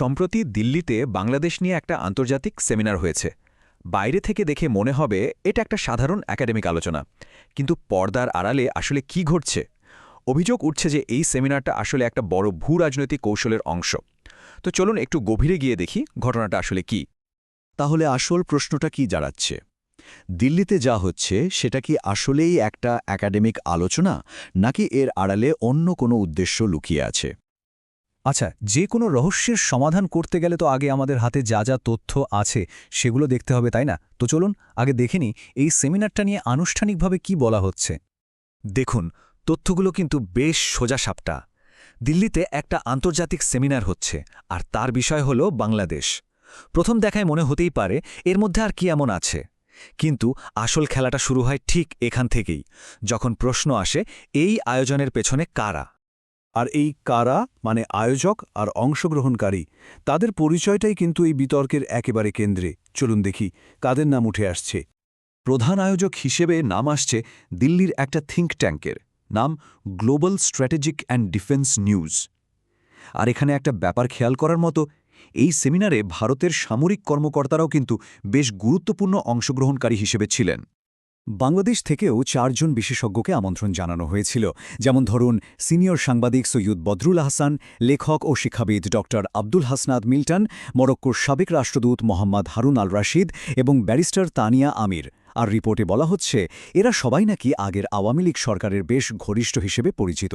সম্প্রতি দিল্লিতে বাংলাদেশ নিয়ে একটা আন্তর্জাতিক সেমিনার হয়েছে। বাইরে থেকে দেখে মনে হবে এটা একটা সাধারণ একাডেমিক আলোচনা। কিন্তু পর্দার আড়ালে আসলে কি ঘটছে? অভিযোগ উঠছে যে এই সেমিনারটা আসলে একটা বড় ভূ রাজনৈতিক কৌশলের অংশ। তো চলুন একটু গভীরে গিয়ে দেখি ঘটনাটা আসলে কি। তাহলে আসল প্রশ্নটা কি দাঁড়াচ্ছে দিল্লিতে যা হচ্ছে, সেটা কি আসলেই একটা একাডেমিক আলোচনা, নাকি এর আড়ালে অন্য কোনো উদ্দেশ্য লুকিয়ে আছে? আচ্ছা যে কোনো রহস্যের সমাধান করতে গেলে তো আগে আমাদের হাতে যা যা তথ্য আছে সেগুলো দেখতে হবে, তাই না? তো চলুন, আগে দেখে এই সেমিনারটা নিয়ে আনুষ্ঠানিকভাবে কি বলা হচ্ছে। দেখুন, তথ্যগুলো কিন্তু বেশ সোজা সাপটা। দিল্লিতে একটা আন্তর্জাতিক সেমিনার হচ্ছে, আর তার বিষয় হল বাংলাদেশ। প্রথম দেখায় মনে হতেই পারে এর মধ্যে আর কি এমন আছে। কিন্তু আসল খেলাটা শুরু হয় ঠিক এখান থেকেই, যখন প্রশ্ন আসে, এই আয়োজনের পেছনে কারা? আর এই কারা মানে আয়োজক আর অংশগ্রহণকারী, তাদের পরিচয়টাই কিন্তু এই বিতর্কের একেবারে কেন্দ্রে। চলুন দেখি, কাদের নাম উঠে আসছে। প্রধান আয়োজক হিসেবে নাম আসছে দিল্লির একটা থিঙ্ক ট্যাঙ্কের, নাম global strategic and defence news. আর এখানে একটা ব্যাপার খেয়াল করার মতো, এই সেমিনারে ভারতের সামরিক কর্মকর্তারাও কিন্তু বেশ গুরুত্বপূর্ণ অংশগ্রহণকারী হিসেবে ছিলেন। বাংলাদেশ থেকেও চারজন বিশেষজ্ঞকে আমন্ত্রণ জানানো হয়েছিল। যেমন ধরুন, সিনিয়র সাংবাদিক সৈয়দ বদরুল আহসান, লেখক ও শিক্ষাবিদ ড আব্দুল হাসনাদ মিল্টন, মরক্কোর সাবেক রাষ্ট্রদূত মোহাম্মদ হারুন আল রাশিদ এবং ব্যারিস্টার তানিয়া আমির। আর রিপোর্টে বলা হচ্ছে, এরা সবাই নাকি আগের আওয়ামী লীগ সরকারের বেশ ঘনিষ্ঠ হিসেবে পরিচিত।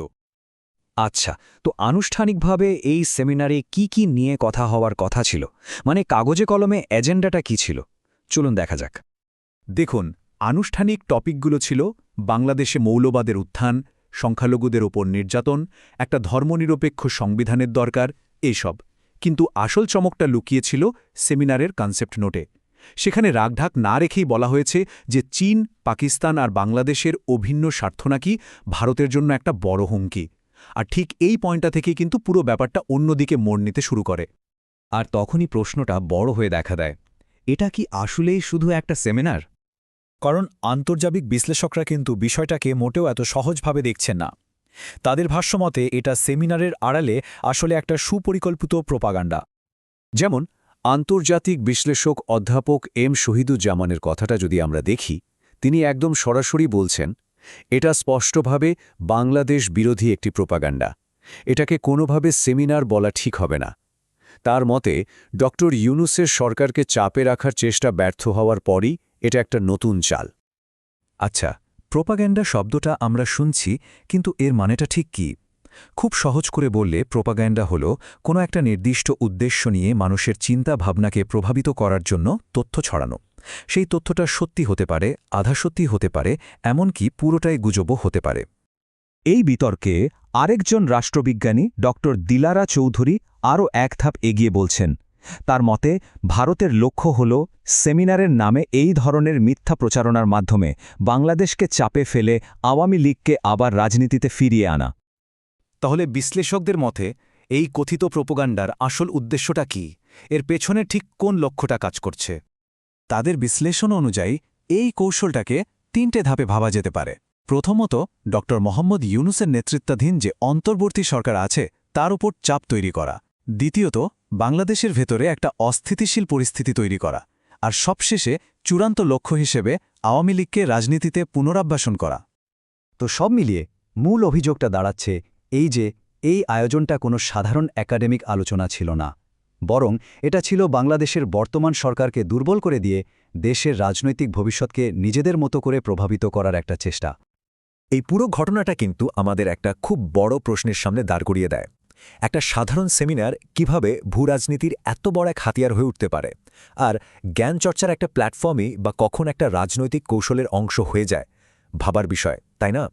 আচ্ছা তো আনুষ্ঠানিকভাবে এই সেমিনারে কি কি নিয়ে কথা হওয়ার কথা ছিল? মানে কাগজে কলমে এজেন্ডাটা কি ছিল? চলুন দেখা যাক। দেখুন আনুষ্ঠানিক টপিকগুলো ছিল বাংলাদেশে মৌলবাদের উত্থান, সংখ্যালঘুদের ওপর নির্যাতন, একটা ধর্মনিরপেক্ষ সংবিধানের দরকার এইসব কিন্তু আসল চমকটা লুকিয়েছিল সেমিনারের কনসেপ্ট নোটে। সেখানে রাগঢাক না রেখেই বলা হয়েছে যে চীন, পাকিস্তান আর বাংলাদেশের অভিন্ন স্বার্থ নাকি ভারতের জন্য একটা বড় হুমকি। আর ঠিক এই পয়েন্টটা থেকে কিন্তু পুরো ব্যাপারটা অন্যদিকে মোড় নিতে শুরু করে। আর তখনই প্রশ্নটা বড় হয়ে দেখা দেয়। এটা কি আসলেই শুধু একটা সেমিনার? কারণ আন্তর্জাতিক বিশ্লেষকরা কিন্তু বিষয়টাকে মোটেও এত সহজভাবে দেখছেন না। তাদের ভাষ্যমতে এটা সেমিনারের আড়ালে আসলে একটা সুপরিকল্পিত প্রোপাগান্ডা। যেমন, আন্তর্জাতিক বিশ্লেষক অধ্যাপক এম শহীদুজ্জামানের কথাটা যদি আমরা দেখি, তিনি একদম সরাসরি বলছেন, এটা স্পষ্টভাবে বাংলাদেশ বিরোধী একটি প্রোপাগান্ডা। এটাকে কোনোভাবে সেমিনার বলা ঠিক হবে না। তার মতে ড ইউনুসের সরকারকে চাপে রাখার চেষ্টা ব্যর্থ হওয়ার পরই এটা একটা নতুন চাল। আচ্ছা প্রোপাগ্যান্ডা শব্দটা আমরা শুনছি, কিন্তু এর মানেটা ঠিক কি? খুব সহজ করে বললে, প্রোপাগ্যান্ডা হল কোনো একটা নির্দিষ্ট উদ্দেশ্য নিয়ে মানুষের চিন্তা ভাবনাকে প্রভাবিত করার জন্য তথ্য ছড়ানো। সেই তথ্যটা সত্যি হতে পারে, আধা সত্যি হতে পারে, এমনকি পুরোটাই গুজবও হতে পারে। এই বিতর্কে আরেকজন রাষ্ট্রবিজ্ঞানী ড দিলারা চৌধুরী আরও এক ধাপ এগিয়ে বলছেন তার মতে, ভারতের লক্ষ্য হল সেমিনারের নামে এই ধরনের মিথ্যা প্রচারণার মাধ্যমে বাংলাদেশকে চাপে ফেলে আওয়ামী লীগকে আবার রাজনীতিতে ফিরিয়ে আনা। তাহলে বিশ্লেষকদের মতে, এই কথিত প্রোপোগান্ডার আসল উদ্দেশ্যটা কি? এর পেছনে ঠিক কোন লক্ষ্যটা কাজ করছে? তাদের বিশ্লেষণ অনুযায়ী, এই কৌশলটাকে তিনটে ধাপে ভাবা যেতে পারে। প্রথমত ড মোহাম্মদ ইউনুসের নেতৃত্বাধীন যে অন্তর্বর্তী সরকার আছে, তার উপর চাপ তৈরি করা। দ্বিতীয়ত, বাংলাদেশের ভেতরে একটা অস্থিতিশীল পরিস্থিতি তৈরি করা, আর সবশেষে চূড়ান্ত লক্ষ্য হিসেবে আওয়ামী লীগকে রাজনীতিতে পুনরাভ্যাসন করা। তো সব মিলিয়ে মূল অভিযোগটা দাঁড়াচ্ছে এই যে, এই আয়োজনটা কোনো সাধারণ একাডেমিক আলোচনা ছিল না, বরং এটা ছিল বাংলাদেশের বর্তমান সরকারকে দুর্বল করে দিয়ে দেশের রাজনৈতিক ভবিষ্যৎকে নিজেদের মতো করে প্রভাবিত করার একটা চেষ্টা। এই পুরো ঘটনাটা কিন্তু আমাদের একটা খুব বড় প্রশ্নের সামনে দাঁড় করিয়ে দেয়। একটা সাধারণ সেমিনার কীভাবে ভূরাজনীতির এত বড় এক হাতিয়ার হয়ে উঠতে পারে। আর জ্ঞান চর্চার একটা প্ল্যাটফর্মই বা কখন একটা রাজনৈতিক কৌশলের অংশ হয়ে যায়, ভাবার বিষয়, তাই না?